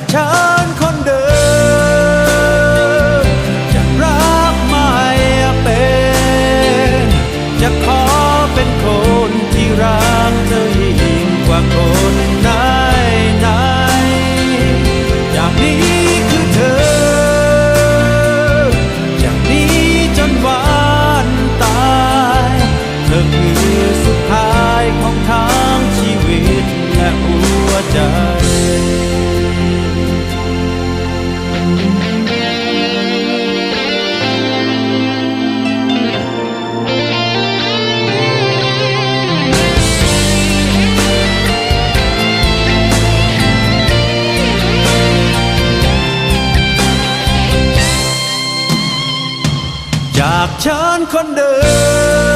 จากฉันคนเดิมจะรักไม่เป็น จะขอเป็นคนที่รักเธอยิ่งกว่าคนไหนไหนๆจากนี้คือเธอ จากนี้จนวันตาย เธอคือสุดท้ายของทั้งชีวิตและหัวใจ จากฉันคนเดิม